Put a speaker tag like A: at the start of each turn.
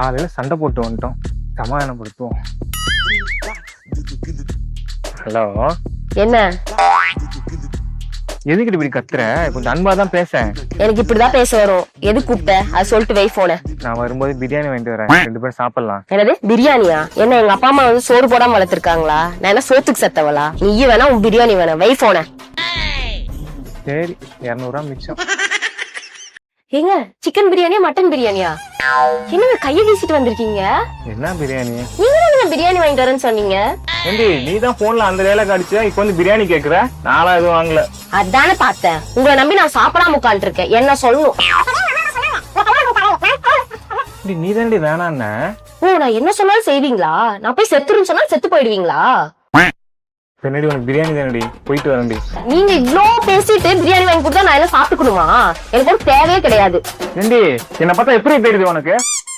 A: காலையில சண்டை போட்டு வந்துட்டோம். சமாதானப்படுத்துவோம். ஹலோ?
B: என்ன?
A: எதுக்கிட்ட இப்படி கத்துற? கொஞ்சம் அன்பா தான் பேசேன்
B: எனக்கு இப்படிதான் பேச வரும். எது கூப்பிட்ட? அது சொல்லிட்டு வை போன
A: நான் வரும்போது பிரியாணி வாங்கிட்டு வரேன். ரெண்டு பேரும் சாப்பிடலாம்.
B: என்னது? பிரியாணியா? என்ன எங்க அப்பா அம்மா வந்து சோறு போடாம வளர்த்திருக்காங்களா? நான் என்ன சோத்துக்கு செத்தவளா? நீ வேணா உன் பிரியாணி வேணாம் வை போன
A: சரி இரநூறுவா மிச்சம்.
B: ஏங்க சிக்கன் பிரியாணியா மட்டன் பிரியாணியா? என்னங்க கையை வீசிட்டு வந்திருக்கீங்க?
A: என்ன பிரியாணி?
B: நீங்க பிரியாணி வாங்கிட்டு வரேன்னு சொன்னீங்க?
A: ஏண்டி நீ தான் போன்ல அந்த வேலை கடிச்சா இப்போ வந்து பிரியாணி கேக்குற? நாளா எதுவும் வாங்கல.
B: அதானே பார்த்தேன். உங்களை நம்பி நான் சாப்பிடாம உட்காந்துட்டு இருக்கேன் என்ன சொல்லணும்?
A: நீ தானடி வேணான்ன.
B: ஓ நான் என்ன சொன்னாலும் செய்வீங்களா? நான் போய் செத்துருன்னு சொன்னா செத்து போயிடுவீங்களா?
A: பின்னாடி உனக்கு பிரியாணி தானடி? போயிட்டு வரேன்டி.
B: நீங்க இவ்ளோ பேசிட்டு பிரியாணி வாங்கி கொடுத்தா நான் என்ன சாப்பிட்டுக்கணுமா? எனக்கு ஒரு தேவையே கிடையாது.
A: ஏண்டி என்ன பார்த்தா எப்படி தெரியுது உனக்கு?